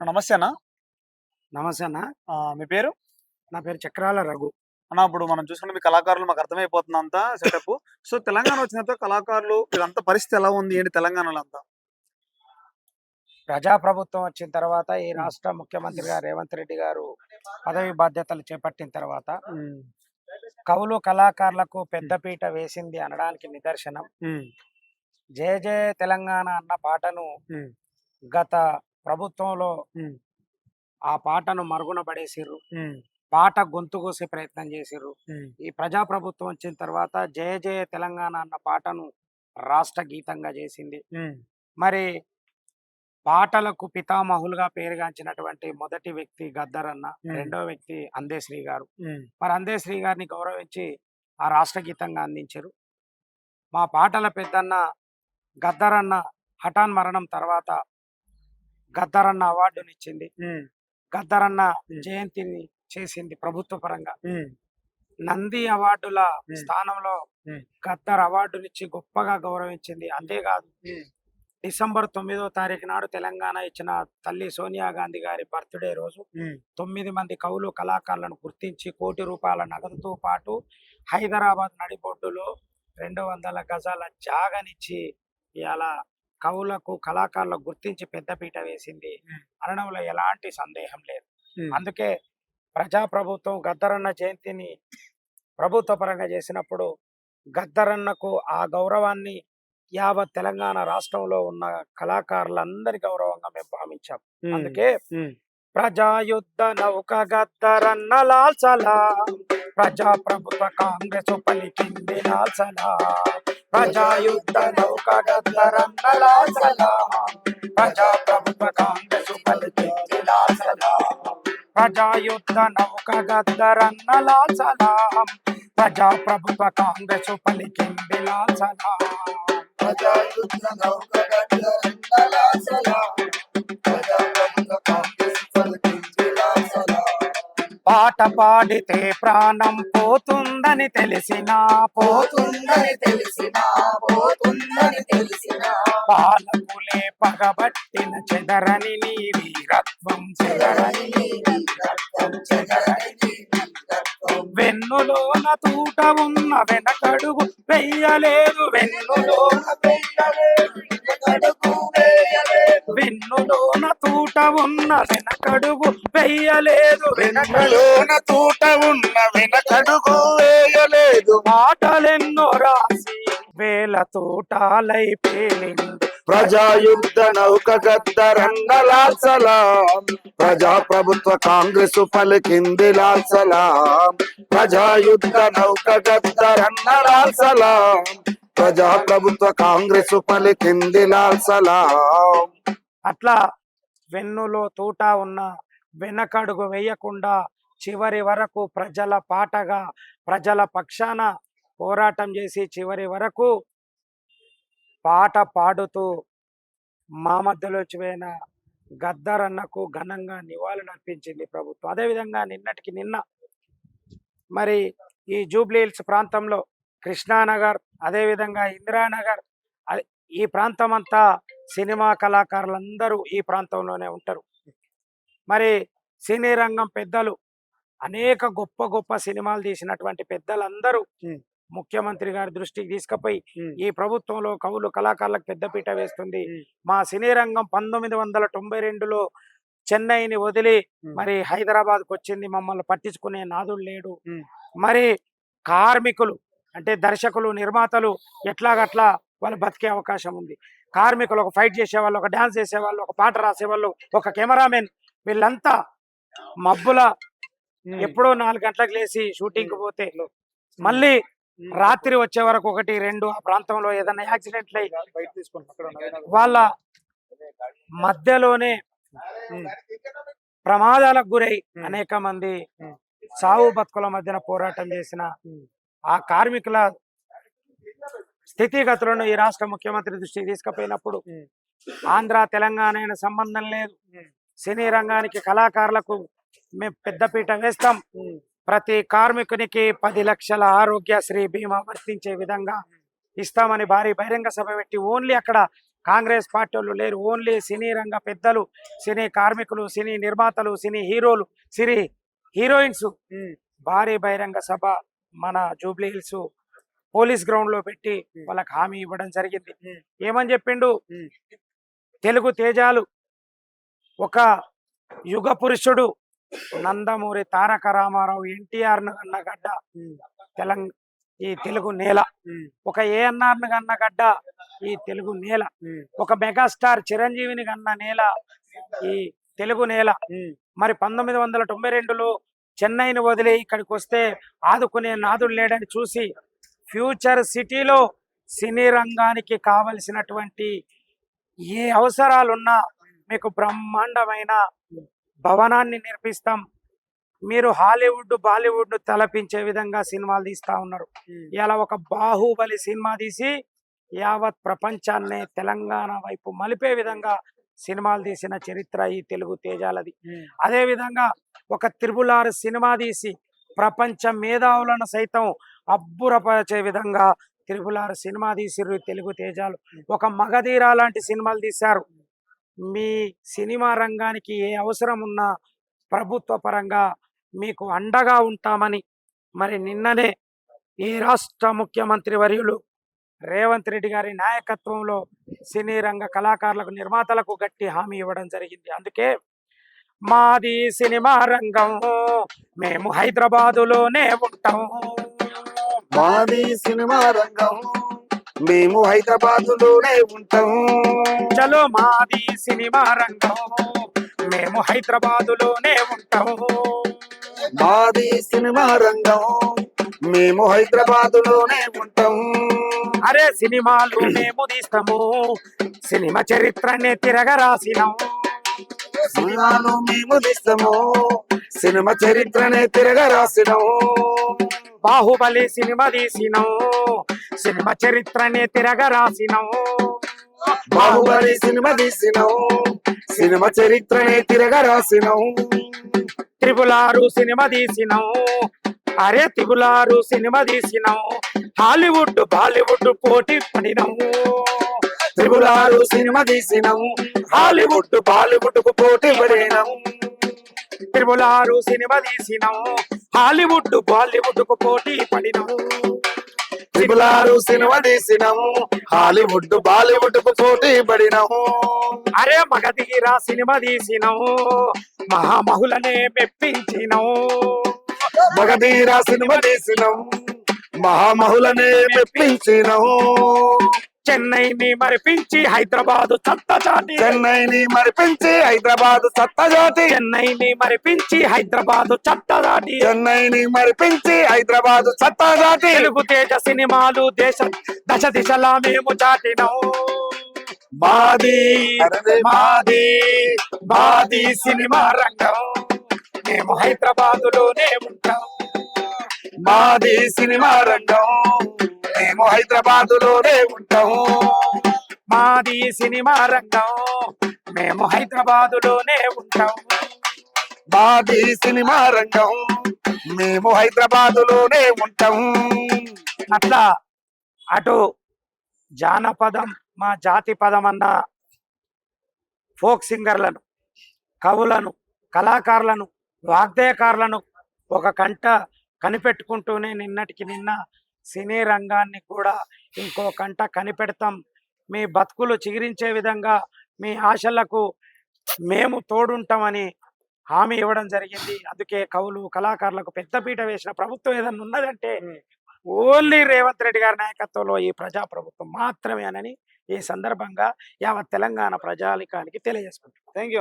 నమస్తే అన్న. నమస్తే అన్న. ఆ, మీ పేరు? నా పేరు చక్రాల రఘు. అన్న ఇప్పుడు మనం చూసుకుంటే మీ కళాకారులు మాకు అర్థమైపోతుంది అంతా సెటప్ సో తెలంగాణ వచ్చినంత కళాకారులు వీళ్ళంతా పరిస్థితి ఎలా ఉంది? ఏంటి తెలంగాణలో అంతా ప్రజాప్రభుత్వం వచ్చిన తర్వాత ఈ రాష్ట్ర ముఖ్యమంత్రిగా రేవంత్ రెడ్డి గారు పదవి బాధ్యతలు చేపట్టిన తర్వాత కవులు కళాకారులకు పెద్దపీట వేసింది అనడానికి నిదర్శనం. జయ జయ తెలంగాణ అన్న పాటను ఉమ్, గత ప్రభుత్వంలో ఆ పాటను మరుగున పడేసిర్రు. పాట గొంతు కోసే ప్రయత్నం చేసిర్రు. ఈ ప్రజాప్రభుత్వం వచ్చిన తర్వాత జయ జయ తెలంగాణ అన్న పాటను రాష్ట్ర గీతంగా చేసింది. మరి పాటలకు పితామహులుగా పేరుగాంచినటువంటి మొదటి వ్యక్తి గద్దరన్న మ్మ్. రెండో వ్యక్తి అందేశ్రీ గారు. మరి అందేశ్రీ గారిని గౌరవించి ఆ రాష్ట్ర గీతంగా అందించారు మా పాటల పెద్దన్న గద్దరన్న హఠాన్ మరణం తర్వాత గద్దరన్న అవార్డునిచ్చింది. ఉమ్, గద్దరన్న. జయంతిని చేసింది ప్రభుత్వ పరంగా. నంది అవార్డుల. స్థానంలో. గద్దర్ అవార్డునిచ్చి గొప్పగా గౌరవించింది. అంతేకాదు డిసెంబర్ తొమ్మిదో తారీఖు నాడు తెలంగాణ ఇచ్చిన తల్లి సోనియా గాంధీ గారి బర్త్డే రోజు తొమ్మిది మంది కవులు కళాకారులను గుర్తించి కోటి రూపాయల నగదుతో పాటు హైదరాబాద్ నడిబొడ్డులో రెండు వందల గజాల జాగనిచ్చి ఇవాళ కవులకు కళాకారులకు గుర్తించి పెద్దపీట వేసింది. అనడంలో ఎలాంటి సందేహం లేదు. అందుకే ప్రజాప్రభుత్వం గద్దరన్న జయంతిని ప్రభుత్వ పరంగా చేసినప్పుడు గద్దరన్నకు ఆ గౌరవాన్ని యావత్ తెలంగాణ రాష్ట్రంలో ఉన్న కళాకారులందరి గౌరవంగా మేము భావించాం. అందుకే ప్రజాయుద్ధ నౌక గద్దరన్న లాల్సలా ప్రజాప్రభుత్వ కాంగ్రెస్ పలికింది లాల్సలా ప్రజాయుద్ధ నౌక గద్దరన్న లాల్సలా ప్రజాప్రభుత్వ కాంగ్రెస్ పలికింది లాల్సలా ప్రజాయుద్ధ నౌక గద్దరన్న లాల్సలా ప్రజాప్రభుత్వ కాంగ్రెస్ పలికింది లాల్సలా ప్రజాయుద్ధ నౌక గడ్డలందలాసలా. పాట పాడితే ప్రాణం పోతుందని తెలిసినా పోతుంది పోతుందని తెలిసినా పోతుందని తెలిసినా. పాలకులే పగబట్టిన చెదరని నీ వీరత్వం చెదరని నీ నీ వెన్నులోన తూట ఉన్న వెనకడుగు వెయ్యలేదు వెన్నులోన వెయ్యలేదు వెనకడుగు వెన్నులోన తూట ఉన్న వెనకడుగు వెనకడు వెనుకలోన తూట ఉన్న వెనకడుగు వేయలేదు. మాటలెన్నో రాసి వేల తూటాలై పేలింది. ప్రజాయుద్ధ నౌక గద్దరంగలాల్సలాం ప్రజాప్రభుత్వ కాంగ్రెస్ పలికింది లాసలాం ప్రజాయుద్ధ నౌక గద్దరంగలాల్సలాం ప్రజాప్రభుత్వ కాంగ్రెస్ పలికింది లాసలాం అట్లా వెన్నులో తూట ఉన్న వెనకడుగు వేయకుండా చివరి వరకు ప్రజల పాటగా ప్రజల పక్షాన పోరాటం చేసి చివరి వరకు పాట పాడుతూ మా మధ్యలో పోయిన గద్దరన్నకు ఘనంగా నివాళులు అర్పించింది ప్రభుత్వం. అదేవిధంగా నిన్నటికి నిన్న మరి ఈ జూబ్లీ హిల్స్ ప్రాంతంలో కృష్ణానగర్ అదేవిధంగా ఇందిరానగర్ ఈ ప్రాంతం అంతా సినిమా కళాకారులందరూ ఈ ప్రాంతంలోనే ఉంటారు. మరి సినీ రంగం పెద్దలు అనేక గొప్ప గొప్ప సినిమాలు తీసినటువంటి పెద్దలందరూ ముఖ్యమంత్రి గారి దృష్టికి తీసుకుపోయి ఈ ప్రభుత్వంలో కవులు కళాకారులకు పెద్దపీట వేస్తుంది. మా సినీ రంగం పంతొమ్మిది వందల తొంభై రెండులో చెన్నైని వదిలి. మరి హైదరాబాద్కు వచ్చింది. మమ్మల్ని పట్టించుకునే నాదుడు లేడు. మరి కార్మికులు అంటే దర్శకులు నిర్మాతలు ఎట్లాగట్లా వాళ్ళు బతికే అవకాశం ఉంది. కార్మికులు ఒక ఫైట్ చేసేవాళ్ళు ఒక డాన్స్ చేసేవాళ్ళు ఒక పాట రాసేవాళ్ళు ఒక కెమెరామెన్ వీళ్ళంతా మబ్బుల ఎప్పుడో నాలుగు గంటలకు లేచి షూటింగ్ పోతే మళ్ళీ. రాత్రి వచ్చే వరకు ఒకటి రెండు ఆ ప్రాంతంలో ఏదైనా యాక్సిడెంట్లు అయ్యి. వాళ్ళ మధ్యలోనే ప్రమాదాలకు గురై. అనేక మంది. సావు బతుకుల మధ్యన పోరాటం చేసిన. ఆ కార్మికుల స్థితిగతులను ఈ రాష్ట్ర ముఖ్యమంత్రి దృష్టికి తీసుకుపోయినప్పుడు. ఆంధ్ర తెలంగాణ అయిన సంబంధం లేదు. సినీ రంగానికి కళాకారులకు మేము పెద్దపీట వేస్తాం ప్రతి కార్మికునికి పది లక్షల ఆరోగ్యశ్రీ బీమా వర్తించే విధంగా ఇస్తామని భారీ బహిరంగ సభ పెట్టి ఓన్లీ అక్కడ కాంగ్రెస్ పార్టీ వాళ్ళు లేరు ఓన్లీ సినీ రంగ పెద్దలు సినీ కార్మికులు సినీ నిర్మాతలు సినీ హీరోలు సినీ హీరోయిన్స్ భారీ బహిరంగ సభ మన జూబ్లీ హిల్స్ పోలీస్ గ్రౌండ్లో పెట్టి. వాళ్ళకి హామీ ఇవ్వడం జరిగింది. ఏమని చెప్పిండు. తెలుగు తేజాలు ఒక యుగ పురుషుడు నందమూరి తారక రామారావు ఎన్టీఆర్ గడ్డ. తెలంగ ఈ తెలుగు నేల. ఒక ఏఎన్ఆర్ కన్న గడ్డ ఈ తెలుగు నేల. ఒక మెగాస్టార్ చిరంజీవిని కన్న నేల ఈ తెలుగు నేల. మరి పంతొమ్మిది వందల తొంభై రెండులో చెన్నైని వదిలి ఇక్కడికి వస్తే ఆదుకునే నాదుడు లేడని చూసి ఫ్యూచర్ సిటీలో సినీ రంగానికి కావలసినటువంటి ఏ అవసరాలున్నా మీకు బ్రహ్మాండమైన భవనాన్ని నిర్మిస్తాం. మీరు హాలీవుడ్ బాలీవుడ్ తలపించే విధంగా సినిమాలు తీస్తా ఉన్నారు. ఇలా ఒక బాహుబలి సినిమా తీసి యావత్ ప్రపంచాన్నే తెలంగాణ వైపు మలిపే విధంగా సినిమాలు తీసిన చరిత్ర ఈ తెలుగు తేజాలది. అదే విధంగా ఒక త్రిబులార్ సినిమా తీసి ప్రపంచ మేధావులను సైతం అబ్బురపరిచే విధంగా త్రిబులార్ సినిమా తీసిర్రు తెలుగు తేజాలు. ఒక మగధీర లాంటి సినిమాలు తీశారు. మీ సినిమా రంగానికి ఏ అవసరం ఉన్నా ప్రభుత్వ పరంగా మీకు అండగా ఉంటామని మరి నిన్ననే ఈ రాష్ట్ర ముఖ్యమంత్రి వర్యులు రేవంత్ రెడ్డి గారి నాయకత్వంలో సినీ రంగ కళాకారులకు నిర్మాతలకు గట్టి హామీ ఇవ్వడం జరిగింది. అందుకే మాది సినిమా రంగం. మేము హైదరాబాదులోనే ఉంటాం మాది సినిమా రంగం. మేము హైదరాబాద్లోనే ఉంటాం. చలో మాది సినిమా రంగం. మేము హైదరాబాదులోనే ఉంటాం. మాది సినిమా రంగం. మేము హైదరాబాద్లోనే ఉంటాం. అరే సినిమాలు మేము తీస్తాము. సినిమా చరిత్రనే తిరగరాసినాం. సినిమాను మేము తీస్తాము. సినిమా చరిత్రనే తిరగ రాసినాం బాహుబలి సినిమా తీసినాం. సినిమా చరిత్రనే తిరగరాసినాం బాహుబలి సినిమా తీసినాం సినిమా చరిత్రనే తిరగ రాసినాం త్రిపులారు సినిమా తీసినాం అరే త్రిపులారు సినిమా తీసినాం హాలీవుడ్ బాలీవుడ్ పోటీ పడినాం త్రిపులారు సినిమా తీసినాం హాలీవుడ్ బాలీవుడ్కు పోటీ పడినాం త్రిపులారు సినిమా తీసినాం హాలీవుడ్ బాలీవుడ్కు పోటీ పడినాం త్రిపులారు సినిమా తీసినాం హాలీవుడ్ బాలీవుడ్కు పోటీ పడినాం అరే మగధీరా సినిమా తీసినాం మహామహులనే మెప్పించినాం మగధీర సినిమా తీసినాం మహామహులనే మెప్పించినాం చెన్నైని మరిపించి హైదరాబాద్ చాటి చెన్నైని మరిపించి హైదరాబాద్ సత్తజాతి చెన్నైని మరిపించి హైదరాబాద్ దాటి చెన్నైని మరిపించి హైదరాబాద్ సత్తజాతి తెలుగు తేజ సినిమాలు దేశ దశ దిశలా మేము చాటినాం. మాది మాది మాది సినిమా రంగం. మేము హైదరాబాద్లోనే ఉంటాం. మాది సినిమా రంగం. మేము హైదరాబాద్లోనే ఉంటాము. మాది సినిమా రంగం. మేము హైదరాబాద్లోనే ఉంటాం మాది సినిమా రంగం. మేము హైదరాబాద్లోనే ఉంటాం అట్లా అటు జానపదం మా జాతి పదం అన్న ఫోక్ సింగర్లను కవులను కళాకారులను వాగ్దేయకారులను ఒక కంట కనిపెట్టుకుంటూనే నిన్నటికి నిన్న సినీ రంగాన్ని కూడా ఇంకో కంట కనిపెడతాం. మీ బతుకులు చిగిరించే విధంగా మీ ఆశలకు మేము తోడుంటామని హామీ ఇవ్వడం జరిగింది. అందుకే కవులు కళాకారులకు పెద్దపీట వేసిన ప్రభుత్వం ఏదన్నా ఉన్నదంటే ఓన్లీ రేవంత్ రెడ్డి గారి నాయకత్వంలో ఈ ప్రజా ప్రభుత్వం మాత్రమేనని ఈ సందర్భంగా యావత్ తెలంగాణ ప్రజాలికానికి తెలియజేసుకుంటున్నాం. Thank you